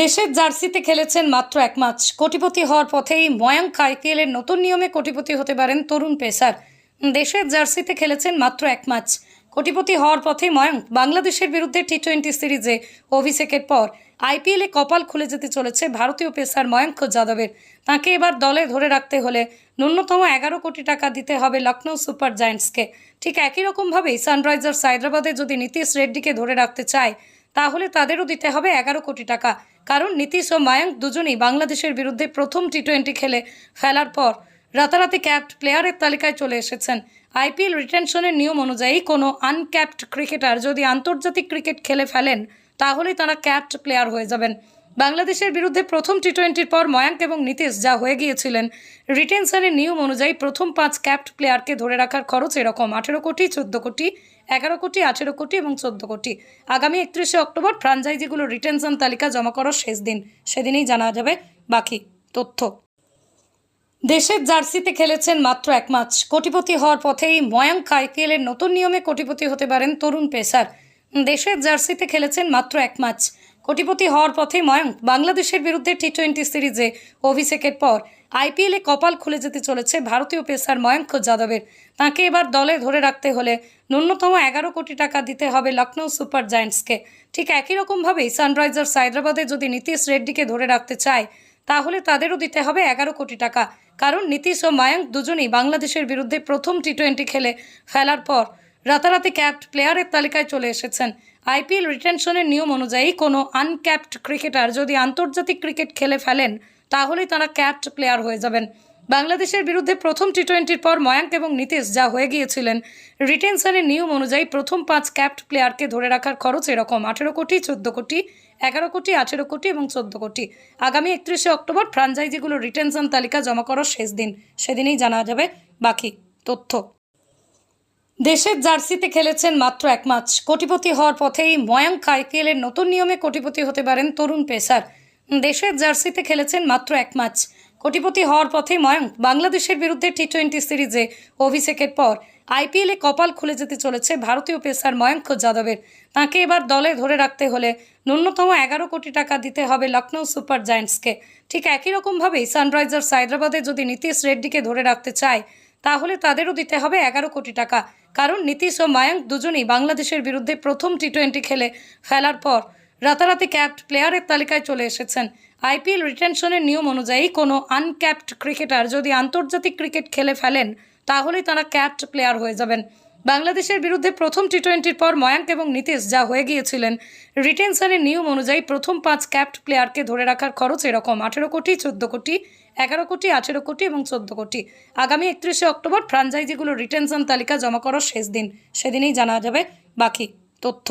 দেশের জার্সিতে খেলেছেন মাত্র এক ম্যাচ। কোটিপতি হওয়ার পথেই ময়াঙ্ক আইপিএলের নতুন নিয়মে কোটিপতি হতে পারেন তরুণ পেসার। দেশের জার্সিতে খেলেছেন মাত্র এক ম্যাচ। কোটিপতি হওয়ার পথেই ময়াঙ্ক বাংলাদেশের বিরুদ্ধে টি টোয়েন্টি সিরিজে অভিষেকের পর আইপিএলে কপাল খুলে যেতে চলেছে ভারতীয় পেসার ময়াঙ্ক যাদবের। তাকে এবার দলে ধরে রাখতে হলে ন্যূনতম এগারো কোটি টাকা দিতে হবে লখনৌ সুপার জায়ান্টসকে। ঠিক একই রকমভাবেই সানরাইজার্স হায়দ্রাবাদে যদি নীতিশ রেড্ডিকে ধরে রাখতে চায় তাহলে তাদেরও দিতে হবে এগারো কোটি টাকা। কারণ নীতিশ ও মায়াঙ্ক দুজনেই বাংলাদেশের বিরুদ্ধে প্রথম টি টোয়েন্টি খেলে ফেলার পর রাতারাতি ক্যাপ্ট প্লেয়ারের তালিকায় চলে এসেছেন। আইপিএল রিটেনশনের নিয়ম অনুযায়ী কোনো আনক্যাপ্ট ক্রিকেটার যদি আন্তর্জাতিক ক্রিকেট খেলে ফেলেন তাহলে তারা ক্যাপ্ট প্লেয়ার হয়ে যাবেন। বাংলাদেশের বিরুদ্ধে প্রথম টি টোয়েন্টির পর ময়াঙ্ক এবং নীতিশ যা হয়ে গিয়েছিলেন, রিটেনশনের নিয়ম অনুযায়ী প্রথম পাঁচ ক্যাপ্ট প্লেয়ারকে ধরে রাখার খরচ এরকম, আঠেরো কোটি, চোদ্দ কোটি, এগারো কোটি, আঠেরো কোটি এবং চোদ্দ কোটি। আগামী একত্রিশে অক্টোবর ফ্রাঞ্চাইজিগুলো রিটেনশন তালিকা জমা করার শেষ দিন। সেদিনেই জানা যাবে বাকি তথ্য। দেশের জার্সিতে খেলেছেন মাত্র এক ম্যাচ। কোটিপতি হওয়ার পথেই ময়াঙ্ক আইপিএলের নতুন নিয়মে কোটিপতি হতে পারেন তরুণ পেসার। দেশের জার্সিতে খেলেছেন মাত্র এক ম্যাচ। কোটিপতি হওয়ার পথেই ময়াঙ্ক বাংলাদেশের বিরুদ্ধে টি টোয়েন্টি সিরিজে অভিষেকের পর আইপিএলে কপাল খুলে যেতে চলেছে ভারতীয় পেসার ময়াঙ্ক যাদবের। তাকে এবার দলে ধরে রাখতে হলে ন্যূনতম এগারো কোটি টাকা দিতে হবে লখনৌ সুপার জায়ান্টসকে। ঠিক একই রকমভাবেই সানরাইজার্স হায়দ্রাবাদে যদি নীতিশ রেড্ডিকে ধরে রাখতে চায়, তাহলে তাদেরও দিতে হবে এগারো কোটি টাকা। কারণ নীতিশ ও মায়াঙ্ক দুজনেই বাংলাদেশের বিরুদ্ধে প্রথম টি টোয়েন্টি খেলে ফেলার পর রাতারাতি ক্যাপ্ট প্লেয়ারের তালিকায় চলে এসেছেন। আইপিএল রিটেনশনের নিয়ম অনুযায়ী কোনো আনক্যাপ্ট ক্রিকেটার যদি আন্তর্জাতিক ক্রিকেট খেলে ফেলেন, তাহলেই তারা ক্যাপ্ট প্লেয়ার হয়ে যাবেন। বাংলাদেশের বিরুদ্ধে প্রথম টি টোয়েন্টির পর ময়াঙ্ক এবং নীতিশ যা হয়ে গিয়েছিলেন রিটেনশনের নিয়ম অনুযায়ী প্রথম পাঁচ ক্যাপ্ট প্লেয়ারকে ধরে রাখার খরচ এরকম আঠেরো কোটি, চোদ্দ কোটি, এগারো কোটি, আঠেরো কোটি এবং চোদ্দ কোটি। আগামী একত্রিশে অক্টোবর ফ্রাঞ্চাইজিগুলো রিটেনশন তালিকা জমা করার শেষ দিন। সেদিনেই জানা যাবে বাকি তথ্য। দেশের জার্সিতে খেলেছেন মাত্র এক ম্যাচ। কোটিপতি হওয়ার পথেই ময়াঙ্ক আইপিএলের নতুন নিয়মে কোটিপতি হতে পারেন তরুণ পেসার। দেশের জার্সিতে খেলেছেন মাত্র এক ম্যাচ। কোটিপতি হওয়ার পথেই ময়াঙ্ক বাংলাদেশের বিরুদ্ধে টি টোয়েন্টি সিরিজে অভিষেকের পর আইপিএলে কপাল খুলে যেতে চলেছে ভারতীয় পেসার ময়াঙ্ক যাদবের। তাকে এবার দলে ধরে রাখতে হলে ন্যূনতম এগারো কোটি টাকা দিতে হবে লখনৌ সুপার জায়ান্টসকে। ঠিক একই রকমভাবেই সানরাইজার্স হায়দ্রাবাদে যদি নীতিশ রেড্ডিকে ধরে রাখতে চায়, তাহলে তাদেরও দিতে হবে এগারো কোটি টাকা। কারণ নীতিশ ও মায়াঙ্ক দুজনেই বাংলাদেশের বিরুদ্ধে প্রথম টি টোয়েন্টি খেলে ফেলার পর রাতারাতি ক্যাপ্ট প্লেয়ারের তালিকায় চলে এসেছেন। আইপিএল রিটেনশনের নিয়ম অনুযায়ী কোনো আনক্যাপ্ট ক্রিকেটার যদি আন্তর্জাতিক ক্রিকেট খেলে ফেলেন, তাহলেই তারা ক্যাপ্ট প্লেয়ার হয়ে যাবেন। বাংলাদেশের বিরুদ্ধে প্রথম টি টোয়েন্টির পর ময়াঙ্ক এবং নীতিশ যা হয়ে গিয়েছিলেন, রিটেনশনের নিয়ম অনুযায়ী প্রথম পাঁচ ক্যাপ্ট প্লেয়ারকে ধরে রাখার খরচ এরকম আঠেরো কোটি, চোদ্দ কোটি, এগারো কোটি, আঠেরো কোটি এবং চোদ্দ কোটি। আগামী একত্রিশে অক্টোবর ফ্রাঞ্চাইজিগুলো রিটেনশন তালিকা জমা করার শেষ দিন। সেদিনেই জানা যাবে বাকি তথ্য।